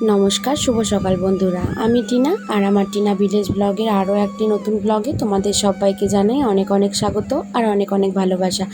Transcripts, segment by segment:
নমস্কার, শুভ সকাল বন্ধুরা। আমি টিনা আর আমার টিনা ভিলেজ ব্লগের আরও একটি নতুন ব্লগে তোমাদের সবাইকে জানাই অনেক অনেক স্বাগত আর অনেক অনেক ভালোবাসা।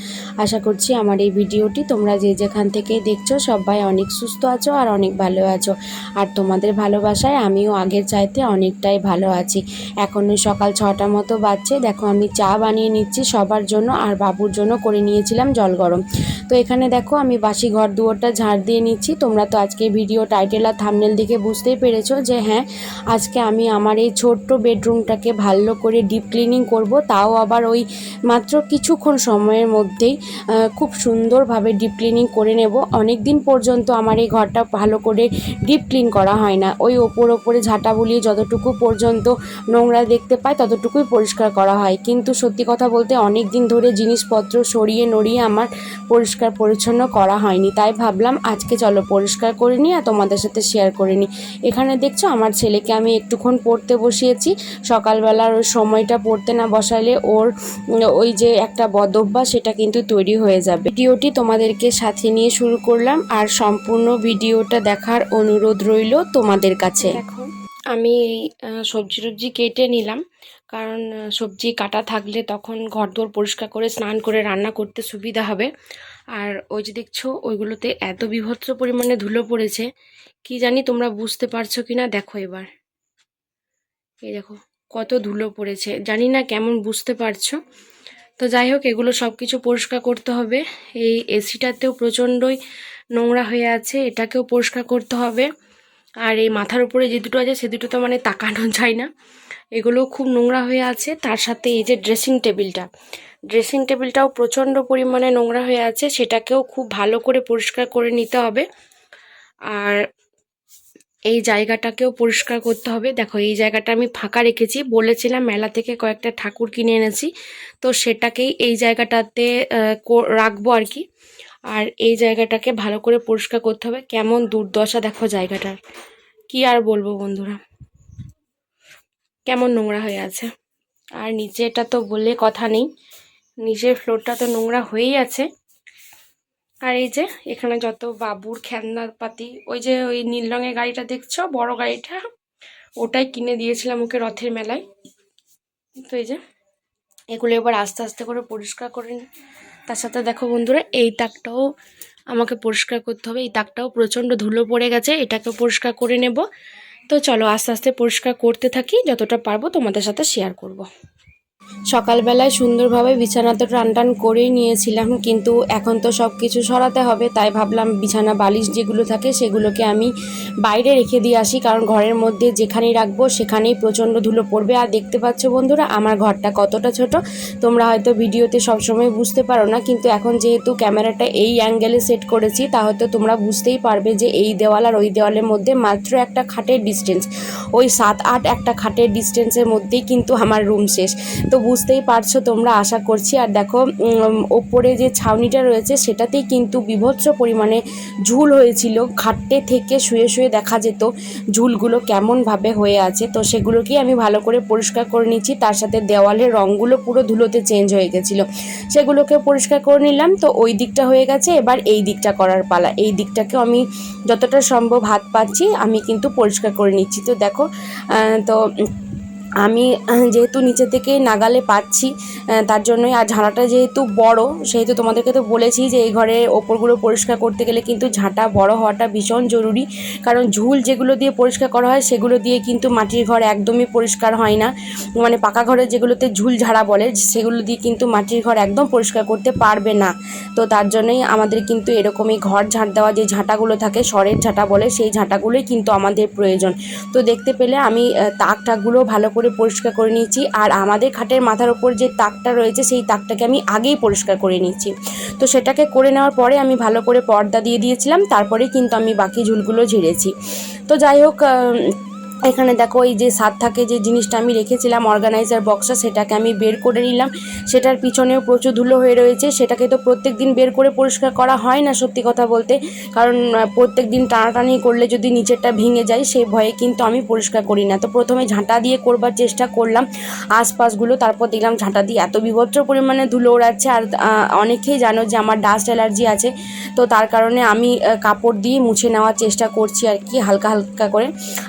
আশা করছি আমার এই ভিডিওটি তোমরা যে যেখান থেকে দেখছ সবাই অনেক সুস্থ আছো আর অনেক ভালো আছো। আর তোমাদের ভালোবাসায় আমিও আগের চাইতে অনেকটাই ভালো আছি। এখনও সকাল ছটা মতো বাজছে, দেখো আমি চা বানিয়ে নিচ্ছি সবার জন্য আর বাবুর জন্য করে নিয়েছিলাম জল গরম। তো এখানে দেখো আমি বাসি ঘর দুয়ারটা ঝাড় দিয়ে নিচ্ছি, তোমরা তো আজকে ভিডিও টাইটেল আর থামনেল দেখে বুঝতেই পেরেছ যে হ্যাঁ আজকে আমি আমার এই ছোট্ট বেডরুমটাকে ভালো করে ডিপ ক্লিনিং করব। তাও আবার ওই মাত্র কিছুক্ষণ সময়ের মধ্যেই খুব সুন্দরভাবে ডিপ ক্লিনিং করে নেব। অনেক দিন পর্যন্ত আমার এই ঘরটা ভালো করে ডিপ ক্লিন করা হয় না। ওই ওপর ওপরে ঝাঁটা বুলিয়ে যতটুকু পর্যন্ত নোংরা দেখতে পাই, ততটুকুই পরিষ্কার করা হয়। কিন্তু সত্যি কথা বলতে অনেক দিন ধরে জিনিসপত্র সরিয়ে নড়িয়ে আমার পরিষ্কার পরিচ্ছন্ন করা হয়নি। তাই ভাবলাম, আজকে চলো পরিষ্কার করে নিয়ে আর তোমাদের সাথে শেয়ার করে নিই এখানে দেখছ আমার ছেলেকে আমি একটুক্ষণ পড়তে বসিয়েছি। সকালবেলার ওই সময়টা পড়তে না বসালে ওর ওই যে একটা বদভ্যাস, সেটা কিন্তু তৈরি হয়ে যাবে। ভিডিওটি তোমাদেরকে সাথে নিয়ে শুরু করলাম আর সম্পূর্ণ ভিডিওটা দেখার অনুরোধ রইল তোমাদের কাছে। এখন আমি এই সবজি টবজি কেটে নিলাম। কারণ সবজি কাটা থাকলে তখন ঘরদোর পরিষ্কার করে স্নান করে রান্না করতে সুবিধা হবে। আর ওই যে দেখছ, ওইগুলোতে এত বিভৎস পরিমাণে ধুলো পড়েছে, কি জানি তোমরা বুঝতে পারছ কি না দেখো এবার। এই দেখো, কত ধুলো পড়েছে, জানি না কেমন বুঝতে পারছ। তো যাই হোক, এগুলো সব কিছু পরিষ্কার করতে হবে। এই এসিটাতেও প্রচণ্ডই নোংরা হয়ে আছে, এটাকেও পরিষ্কার করতে হবে। আর এই মাথার উপরে যে দুটো আছে, সে দুটো তো মানে তাকানো যায় না। এগুলো খুব নোংরা হয়ে আছে। তার সাথে এই যে ড্রেসিং টেবিলটা ড্রেসিং টেবিলটাও প্রচণ্ড পরিমাণে নোংরা হয়ে আছে। সেটাকেও খুব ভালো করে পরিষ্কার করে নিতে হবে। আর এই জায়গাটাকেও পরিষ্কার করতে হবে। দেখো, এই জায়গাটা আমি ফাঁকা রেখেছি। বলেছিলাম মেলা থেকে কয়েকটা ঠাকুর কিনে এনেছি। তো সেটাকেই এই জায়গাটাতে রাখব আর কি। আর এই জায়গাটাকে ভালো করে পরিষ্কার করতে হবে। কেমন দুর্দশা দেখো জায়গাটার। কি আর বলব বন্ধুরা? কেমন নোংরা হয়ে আছে। আর নিচেটা তো বলে কথা নেই। নিচের ফ্লোরটা তো নোংরা হয়েই আছে। আর এই যে এখানে যত বাবুর খেলনাপাতি, ওই যে ওই নীল রঙের গাড়িটা দেখছ? বড় গাড়িটা? ওটাই কিনে দিয়েছিলাম ওকে রথের মেলায়। তো এই যে, এগুলো এবার আস্তে আস্তে করে পরিষ্কার করে। তার সাথে দেখো বন্ধুরা, এই তাকটাও আমাকে পরিষ্কার করতে হবে এই তাকটাও প্রচণ্ড ধুলো পড়ে গেছে, এটাকে পরিষ্কার করে নেব তো চলো আস্তে আস্তে পরিষ্কার করতে থাকি, যতটা পারব তোমাদের সাথে শেয়ার করব। সকালবেলায় সুন্দরভাবে বিছানা তো টান টান করেই নিয়েছিলাম, কিন্তু এখন তো সব কিছু সরাতে হবে, তাই ভাবলাম বিছানা বালিশ যেগুলো থাকে সেগুলোকে আমি বাইরে রেখে দিয়ে আসি, কারণ ঘরের মধ্যে যেখানেই রাখব সেখানেই প্রচণ্ড ধুলো পড়বে। আর দেখতে পাচ্ছ বন্ধুরা, আমার ঘরটা কতটা ছোট, তোমরা হয়তো ভিডিওতে সবসময় বুঝতে পারো না, কিন্তু এখন যেহেতু ক্যামেরাটা এই অ্যাঙ্গেলে সেট করেছি তা হয়তো তোমরা বুঝতেই পারবে যে এই দেওয়াল আর ওই দেওয়ালের মধ্যে মাত্র একটা খাটের ডিস্টেন্স ওই সাত আট একটা খাটের ডিস্টেন্সের মধ্যেই কিন্তু আমার রুম শেষ। তো বুঝতেই পারছ তোমরা, আশা করছি। আর দেখো ওপরে যে ছাউনিটা রয়েছে, সেটাতেই কিন্তু বিভৎস পরিমাণে ঝুল হয়েছিল। খাটে থেকে শুয়ে শুয়ে দেখা যেত ঝুলগুলো কেমনভাবে হয়ে আছে। তো সেগুলোকেই আমি ভালো করে পরিষ্কার করে নিচ্ছি। তার সাথে দেওয়ালের রঙগুলো পুরো ধুলোতে চেঞ্জ হয়ে গেছিল। সেগুলোকে পরিষ্কার করে নিলাম। তো ওই দিকটা হয়ে গেছে। এবার এই দিকটা করার পালা। এই দিকটাকেও আমি যতটা সম্ভব হাত পাচ্ছি, আমি কিন্তু পরিষ্কার করে নিচ্ছি। তো দেখো তো আমি যেহেতু নিচে থেকে নাগালে পাচ্ছি তার জন্যই আর ঝাঁটাটা যেহেতু বড়, সেহেতু তোমাদেরকে তো বলেছি যে এই ঘরের ওপরগুলো পরিষ্কার করতে গেলে কিন্তু ঝাঁটা বড় হওয়াটা ভীষণ জরুরি। কারণ ঝুল যেগুলো দিয়ে পরিষ্কার করা হয়, সেগুলো দিয়ে কিন্তু মাটির ঘর একদমই পরিষ্কার হয় না। মানে পাকা ঘরে যেগুলোতে ঝুল ঝাড়া বলে, সেগুলো দিয়ে কিন্তু মাটির ঘর একদম পরিষ্কার করতে পারবে না। তো তার জন্যই আমাদের কিন্তু এরকমই ঘর ঝাঁট দেওয়া, যে ঝাঁটাগুলো থাকে, সরের ঝাঁটা বলে, সেই ঝাঁটাগুলোই কিন্তু আমাদের প্রয়োজন। তো দেখতে পেলে আমি তাক টাকগুলো ভালো করে পরিষ্কার করে নিয়েছি। আর আমাদের খাটের মাথার ওপর যে তাকটা রয়েছে, সেই তাকটাকে আমি আগেই পরিষ্কার করে নিয়েছি। তো সেটাকে করে নেওয়ার পরে আমি ভালো করে পর্দা দিয়ে দিয়েছিলাম। তারপরে কিন্তু আমি বাকি ঝুলগুলো ঝেড়েছি। তো যাই হোক এখানে দেখো এই যে সাত থাকে যে জিনিসটা আমি রেখেছিলাম অর্গানাইজার বক্সটা সেটাকে আমি বের করে নিলাম। সেটার পিছনেও প্রচুর ধুলো হয়ে রয়েছে। সেটাকে তো প্রত্যেক দিন বের করে পরিষ্কার করা হয় না সত্যি কথা বলতে। কারণ প্রত্যেক দিন টানাটানি করলে যদি নিচেরটা ভেঙে যায় সেই ভয়ে কিন্তু আমি পরিষ্কার করি না। তো প্রথমে ঝাঁটা দিয়ে করবার চেষ্টা করলাম আশপাশগুলো। তারপর দেখলাম ঝাঁটা দিয়ে এত বিভৎস পরিমাণে ধুলো ওড়াচ্ছে। আর অনেকেই জানো যে আমার ডাস্ট অ্যালার্জি আছে। তো তার কারণে আমি কাপড় দিয়ে মুছে নেওয়ার চেষ্টা করছি আর কি, হালকা হালকা করে।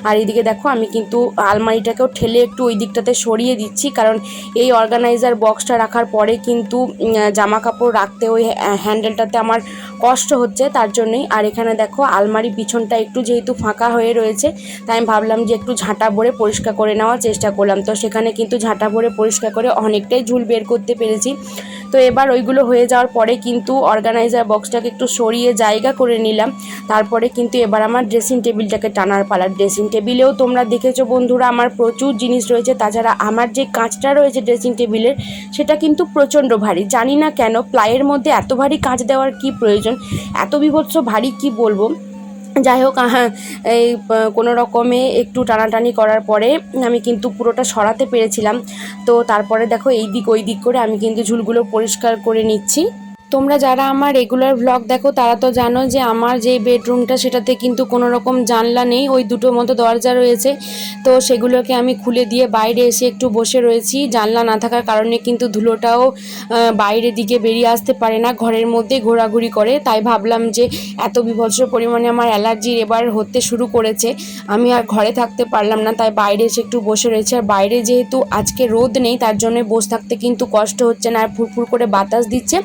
আর এদিকে দেখো আমি কিন্তু আলমারিটাকেও ঠেলে একটু ওই দিকটাতে সরিয়ে দিচ্ছি। কারণ এই অর্গানাইজার বক্সটা রাখার পরে কিন্তু জামা কাপড় রাখতে ওই হ্যান্ডেলটাতে আমার কষ্ট হচ্ছে, তার জন্যই। আর এখানে দেখো আলমারি পিছনটা একটু যেহেতু ফাঁকা হয়ে রয়েছে, তাই আমি ভাবলাম যে একটু ঝাঁটা ভরে পরিষ্কার করে নেওয়ার চেষ্টা করলাম। তো সেখানে কিন্তু ঝাঁটা ভরে পরিষ্কার করে অনেকটাই ঝুল বের করতে পেরেছি। তো এবার ওইগুলো হয়ে যাওয়ার পরে কিন্তু অর্গানাইজার বক্সটাকে একটু সরিয়ে জায়গা করে নিলাম। তারপরে কিন্তু এবার আমার ড্রেসিং টেবিলটাকে টানার পালা। ড্রেসিং টেবিলেও তোমরা দেখেছ বন্ধুরা, আমার প্রচুর জিনিস রয়েছে। তাছাড়া আমার যে কাঁচটা রয়েছে ড্রেসিং টেবিলের সেটা কিন্তু প্রচণ্ড ভারী। জানি না কেন, প্লাইয়ের মধ্যে এত ভারী কাঁচ দেওয়ার কি প্রয়োজন? এত বিভৎস ভারী কি বলব? যাই হোক এই কোনো রকমে একটু টানাটানি করার পরে আমি কিন্তু পুরোটা সরাতে পেরেছিলাম। তো তারপরে দেখো এই দিক ওই দিক করে আমি কিন্তু ঝুলগুলো পরিষ্কার করে নিচ্ছি। তোমরা যারা আমার রেগুলার ব্লগ দেখো, তারা তো জানো যে আমার যে বেডরুমটা সেটাতে কিন্তু কোনো রকম জানলা নেই, ওই দুটো মতো দরজা রয়েছে। তো সেগুলোকে আমি খুলে দিয়ে বাইরে এসে একটু বসে রয়েছি। জানলা না থাকার কারণে কিন্তু ধুলোটাও বাইরের দিকে বেরিয়ে আসতে পারে না, ঘরের মধ্যে ঘোরাঘুরি করে। তাই ভাবলাম যে এত বিভৎস পরিমাণে আমার অ্যালার্জির এবার হতে শুরু করেছে। আমি আর ঘরে থাকতে পারলাম না, তাই বাইরে এসে একটু বসে রয়েছে। আর বাইরে যেহেতু আজকে রোদ নেই, তার জন্য বসে থাকতে কিন্তু কষ্ট হচ্ছে না, আর ফুরফুর করে বাতাস দিচ্ছে।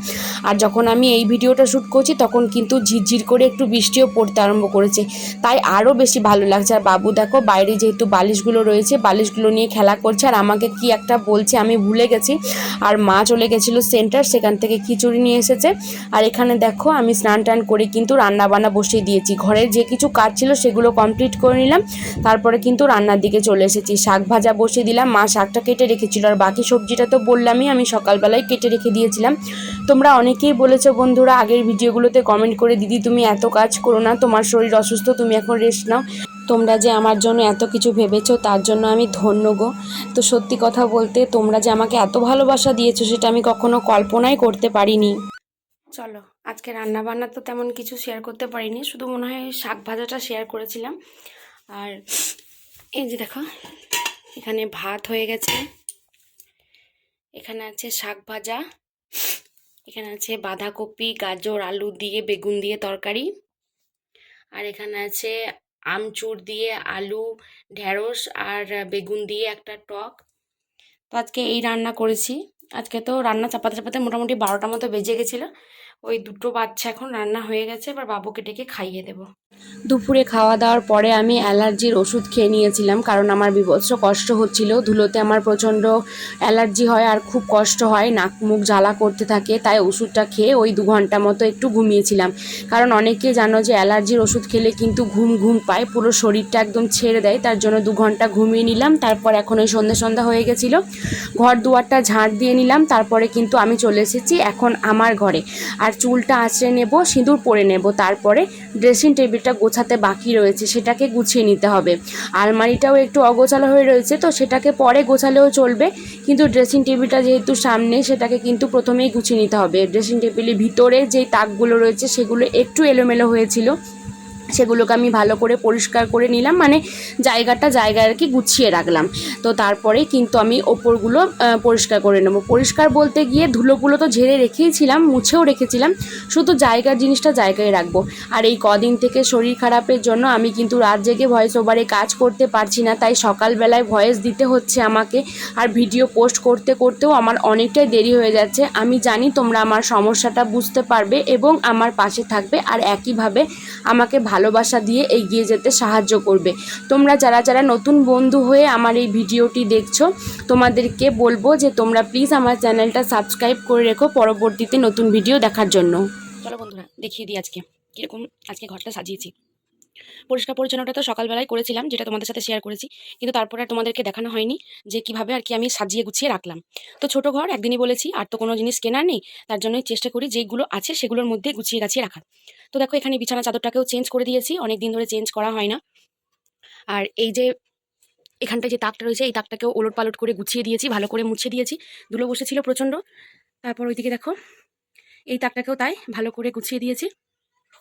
আর যখন আমি এই ভিডিওটা শ্যুট করছি, তখন কিন্তু ঝিরঝির করে একটু বৃষ্টিও পড়তে আরম্ভ করেছে। তাই আরও বেশি ভালো লাগছে। আর বাবু দেখো, বাইরে যেহেতু বালিশগুলো রয়েছে, বালিশগুলো নিয়ে খেলা করছে। আর আমাকে কি একটা বলছে, আমি ভুলে গেছি। আর মা চলে গেছিল সেন্টার সেখান থেকে খিচুড়ি নিয়ে এসেছে। আর এখানে দেখো, আমি স্নান টান করে কিন্তু রান্না বান্না বসিয়ে দিয়েছি। ঘরের যে কিছু কাজ ছিল, সেগুলো কমপ্লিট করে নিলাম। তারপরে কিন্তু রান্নার দিকে চলে এসেছি। শাক ভাজা বসিয়ে দিলাম। মা শাকটা কেটে রেখেছিল। আর বাকি সবজিটা তো বললামই, আমি সকালবেলায় কেটে রেখে দিয়েছিলাম। তোমরা অনেকেই বলেছ, বন্ধুরা, আগের ভিডিওগুলোতে কমেন্ট করে, দিদি, তুমি এত কাজ করো না, তোমার শরীর অসুস্থ, তুমি এখন রেস্ট নাও। তোমরা যে আমার জন্য এত কিছু ভেবেছো, তার জন্য আমি ধন্য গো। তো সত্যি কথা বলতে, তোমরা যে আমাকে এত ভালোবাসা দিয়েছ, সেটা আমি কখনো কল্পনাই করতে পারিনি। চলো, আজকে রান্না বান্না তো তেমন কিছু শেয়ার করতে পারিনি, শুধু মনে হয় শাক ভাজাটা শেয়ার করেছিলাম। আর এই যে দেখো, এখানে ভাত হয়ে গেছে। এখানে আছে শাক ভাজা। এখানে আছে বাঁধাকপি, গাজর, আলু দিয়ে, বেগুন দিয়ে তরকারি। আর এখানে আছে আমচুর দিয়ে আলু, ঢেঁড়স আর বেগুন দিয়ে একটা টক। তো আজকে এই রান্না করেছি। আজকে তো রান্না চাপাতে চাপাতে মোটামুটি বারোটার মতো বেজে গেছিল। ওই দুটো বাচ্চা এখন রান্না হয়ে গেছে, এবার বাবুকে ডেকে খাইয়ে দেবো। দুপুরে খাওয়া দাওয়ার পরে আমি অ্যালার্জির ওষুধ খেয়ে নিয়েছিলাম, কারণ আমার বিভৎস কষ্ট হচ্ছিল। ধুলোতে আমার প্রচণ্ড অ্যালার্জি হয় আর খুব কষ্ট হয়, নাক মুখ জ্বালা করতে থাকে, তাই ওষুধটা খেয়ে ওই দু ঘণ্টা মতো একটু ঘুমিয়েছিলাম। কারণ অনেকে জানো যে অ্যালার্জির ওষুধ খেলে কিন্তু ঘুম ঘুম পায়, পুরো শরীরটা একদম ছেড়ে দেয়, তার জন্য দু ঘণ্টা ঘুমিয়ে নিলাম, তারপর এখন ওই সন্ধ্যা সন্ধ্যা হয়ে গেছিল। ঘর দুয়ারটা ঝাঁট দিয়ে নিলাম, তারপরে কিন্তু আমি চলে এসেছি এখন আমার ঘরে। আর চুলটা আঁচড়ে নেব, সিঁদুর পরে নেব। তারপরে ড্রেসিং টেবিলটা গোছাতে বাকি রয়েছে, সেটাকে গুছিয়ে নিতে হবে। আলমারিটাও একটু অগোছালো হয়ে রয়েছে, তো সেটাকে পরে গোছালেও চলবে। কিন্তু ড্রেসিং টেবিলটা যেহেতু সামনে, সেটাকে কিন্তু প্রথমেই গুছিয়ে নিতে হবে। ড্রেসিং টেবিলের ভিতরে যেই তাকগুলো রয়েছে, সেগুলো একটু এলোমেলো হয়েছিল। সেগুলোকে আমি ভালো করে পরিষ্কার করে নিলাম মানে জায়গাটা জায়গায় আর কি গুছিয়ে রাখলাম। তো তারপরে কিন্তু আমি ওপরগুলো পরিষ্কার করে নেব। পরিষ্কার বলতে গিয়ে ধুলোগুলো তো ঝেড়ে রেখেইছিলাম, মুছেও রেখেছিলাম, শুধু জায়গার জিনিসটা জায়গায় রাখব। আর এই কদিন থেকে শরীর খারাপের জন্য আমি কিন্তু রাত জেগে ভয়েস ওভারে কাজ করতে পারছি না, তাই সকালবেলায় ভয়েস দিতে হচ্ছে আমাকে। আর ভিডিও পোস্ট করতে করতেও আমার অনেকটাই দেরি হয়ে যাচ্ছে। আমি জানি তোমরা আমার সমস্যাটা বুঝতে পারবে এবং আমার পাশে থাকবে, আর একইভাবে আমাকে ভালোবাসা দিয়ে এগিয়ে যেতে সাহায্য করবে। তোমরা যারা যারা নতুন বন্ধু হয়ে আমার এই ভিডিওটি দেখছ, তোমাদেরকে বলব যে তোমরা প্লিজ আমার চ্যানেলটা সাবস্ক্রাইব করে রেখো পরবর্তীতে নতুন ভিডিও দেখার জন্য। চলো বন্ধুরা, দেখিয়ে দিই আজকে। কীরকম আজকে ঘরটা সাজিয়েছি। পরিষ্কার পরিচ্ছন্নটা তো সকালবেলায় করেছিলাম, যেটা তোমাদের সাথে শেয়ার করেছি। কিন্তু তারপরে আর তোমাদেরকে দেখানো হয়নি যে কীভাবে আর কি আমি সাজিয়ে গুছিয়ে রাখলাম। তো ছোট ঘর একদিনই বলেছি, আর তো কোনো জিনিস কেনার নেই, তার জন্যই চেষ্টা করি যেগুলো আছে সেগুলোর মধ্যে গুছিয়ে গাছিয়ে রাখার। তো দেখো এখানে বিছানা চাদরটাকেও চেঞ্জ করে দিয়েছি অনেক দিন ধরে চেঞ্জ করা হয় না। আর এই যে এখানটায় যে তাকটা রয়েছে, এই তাকটাকেও ওলট পালট করে গুছিয়ে দিয়েছি, ভালো করে মুছে দিয়েছি। ধুলো বসেছিল প্রচণ্ড। তারপর ওইদিকে দেখো, এই তাকটাকেও তাই ভালো করে গুছিয়ে দিয়েছি।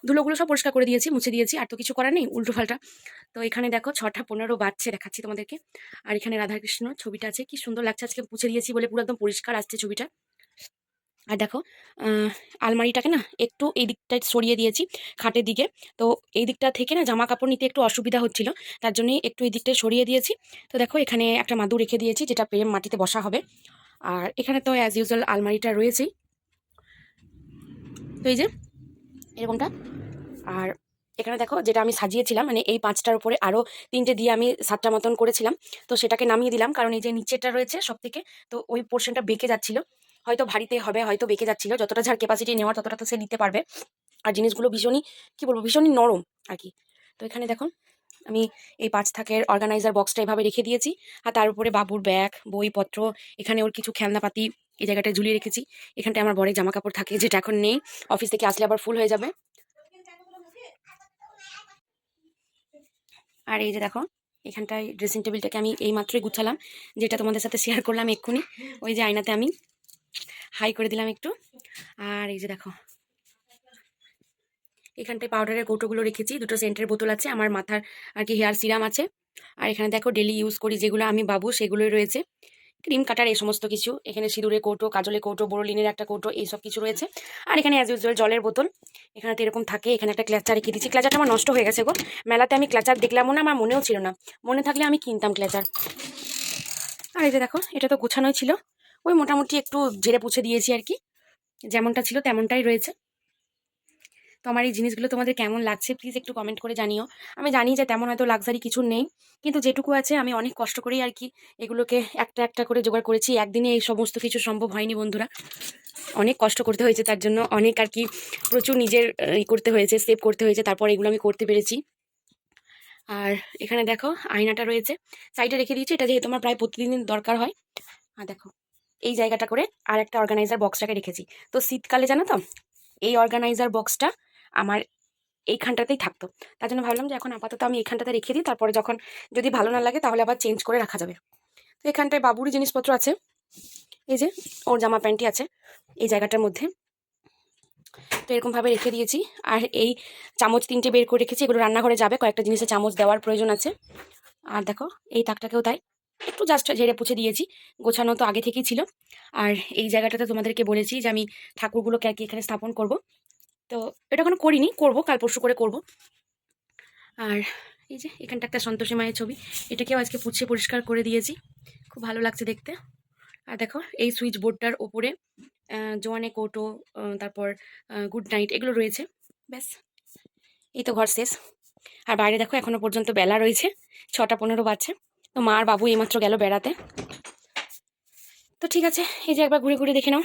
ধুলোগুলো সব পরিষ্কার করে দিয়েছি, মুছে দিয়েছি, আর তো কিছু করার নেই, উল্টো পাল্টা। তো এখানে দেখো, ছটা পনেরো বাজছে, দেখাচ্ছি তোমাদেরকে। আর এখানে রাধাকৃষ্ণ ছবিটা আছে, কি সুন্দর লাগছে, আজকে মুছে দিয়েছি বলে পুরো একদম পরিষ্কার আসছে ছবিটা। আর দেখো আলমারিটাকে না একটু এই দিকটায় সরিয়ে দিয়েছি খাটের দিকে। তো এই দিকটা থেকে না জামা কাপড় নিতে একটু অসুবিধা হচ্ছিল, তার জন্যই একটু এই দিকটায় সরিয়ে দিয়েছি। তো দেখো, এখানে একটা মাদু রেখে দিয়েছি, যেটা পেয়ে মাটিতে বসা হবে। আর এখানে তো অ্যাজ ইউজুয়াল আলমারিটা রয়েছেই। তো এই যে এরকমটা। আর এখানে দেখো যেটা আমি সাজিয়েছিলাম মানে এই পাঁচটার উপরে আরও তিনটে দিয়ে আমি সাতটা মতন করেছিলাম। তো সেটাকে নামিয়ে দিলাম, কারণ এই যে নিচেটা রয়েছে সব থেকে তো ওই পোর্শনটা বেঁকে যাচ্ছিল। হয়তো ভারীতে হবে, হয়তো বেঁকে যাচ্ছিল। যতটা যার ক্যাপাসিটি নেওয়ার, ততটা তো সে নিতে পারবে। আর জিনিসগুলো ভীষণই, কি বলব, ভীষণই নরম আর কি। তো এখানে দেখো, আমি এই পাঁচ থাকের অর্গানাইজার বক্সটা এভাবে রেখে দিয়েছি। আর তার উপরে বাবুর ব্যাগ বইপত্র, এখানে ওর কিছু খেলনাপাতি এই জায়গাটায় ঝুলিয়ে রেখেছি। এখানটায় আমার বড় জামা কাপড় থাকে, যেটা এখন নেই। অফিস থেকে আসলে আবার ফুল হয়ে যাবে। আর এই যে দেখো, এখানটায় ড্রেসিং টেবিলটাকে আমি এই মাত্রই গুছালাম, যেটা তোমাদের সাথে শেয়ার করলাম এক্ষুনি। ওই যে আয়নাতে আমি হাই করে দিলাম একটু। আর এই যে দেখো, এখানটায় পাউডারের কৌটোগুলো রেখেছি, দুটো সেন্টের বোতল আছে, আমার মাথার আর কি হেয়ার সিরাম আছে। আর এখানে দেখো ডেলি ইউজ করি যেগুলো আমি বাবু, সেগুলোই রয়েছে। ক্রিম কাটার এই সমস্ত কিছু। এখানে সিঁদুরের কৌটো, কাজলের কৌটো, বোরোলিনের একটা কৌটো, এইসব কিছু রয়েছে। আর এখানে অ্যাজ ইউজুয়াল জলের বোতল। এখানে তো এরকম থাকে, এখানে একটা ক্ল্যাচার রেখে দিচ্ছি ক্ল্যাচারটা আমার নষ্ট হয়ে গেছে গো। মেলাতে আমি ক্ল্যাচার দেখলামও না, আমার মনেও ছিল না। মনে থাকলে আমি কিনতাম ক্ল্যাচার আর এই যে দেখো, এটা তো গোছানোই ছিল। ওই মোটামুটি একটু ঝেড়ে পুছে দিয়েছি আর কি। যেমনটা ছিল তেমনটাই রয়েছে। তো আমার এই জিনিসগুলো তোমাদের কেমন লাগছে প্লিজ একটু কমেন্ট করে জানিও। আমি জানি যে তেমন হয়তো লাক্সারি কিছু নেই, কিন্তু যেটুকু আছে আমি অনেক কষ্ট করেই আর কি এগুলোকে একটা একটা করে জোগাড় করেছি। একদিনে এই সমস্ত কিছু সম্ভব হয়নি বন্ধুরা। অনেক কষ্ট করতে হয়েছে, তার জন্য অনেক আর কি প্রচুর নিজের ই করতে হয়েছে সেভ করতে হয়েছে, তারপর এগুলো আমি করতে পেরেছি। আর এখানে দেখো আয়নাটা রয়েছে। সাইডে রেখে দিয়েছি, এটা যেহেতু আমার প্রায় প্রতিদিন দরকার হয়। আর দেখো, এই জায়গাটা করে আর একটা অর্গানাইজার বক্সটাকে রেখেছি। তো শীতকালে জানো তো, এই অর্গানাইজার বক্সটা আমার এইখানটাতেই থাকতো। তার জন্য ভাবলাম যে এখন আপাতত আমি এইখানটাতে রেখে দিই, তারপরে যখন যদি ভালো না লাগে তাহলে আবার চেঞ্জ করে রাখা যাবে। তো এখানটায় বাবুরই জিনিসপত্র আছে। এই যে, ওর জামা প্যান্টই আছে এই জায়গাটার মধ্যে। তো এরকমভাবে রেখে দিয়েছি। আর এই চামচ তিনটে বের করে রেখেছি, এগুলো রান্নাঘরে যাবে, কয়েকটা জিনিসে চামচ দেওয়ার প্রয়োজন আছে। আর দেখো, এই তাকটাকেও তাই, একটু জাস্ট ঝেড়ে পুছে দিয়েছি, গোছানো তো আগে থেকেই ছিল। আর এই জায়গাটাতে তোমাদেরকে বলেছি যে আমি ঠাকুরগুলোকে আর কি এখানে স্থাপন করব। তো এটা কোনো করিনি, করব, কাল পরশু করে করব। আর এই যে এখানটা একটা সন্তোষী মায়ের ছবি, এটাকেও আজকে পুছে পরিষ্কার করে দিয়েছি। খুব ভালো লাগছে দেখতে। আর দেখো, এই সুইচ বোর্ডটার ওপরে জোয়ানে কৌটো তারপর গুড নাইট এগুলো রয়েছে। ব্যাস, এই তো ঘর শেষ। আর বাইরে দেখো, এখনও পর্যন্ত বেলা রয়েছে, ছটা পনেরো বাজছে। তো মা আর বাবু এইমাত্র গেল বেড়াতে। তো ঠিক আছে, এই যে একবার ঘুরে ঘুরে দেখে নাও।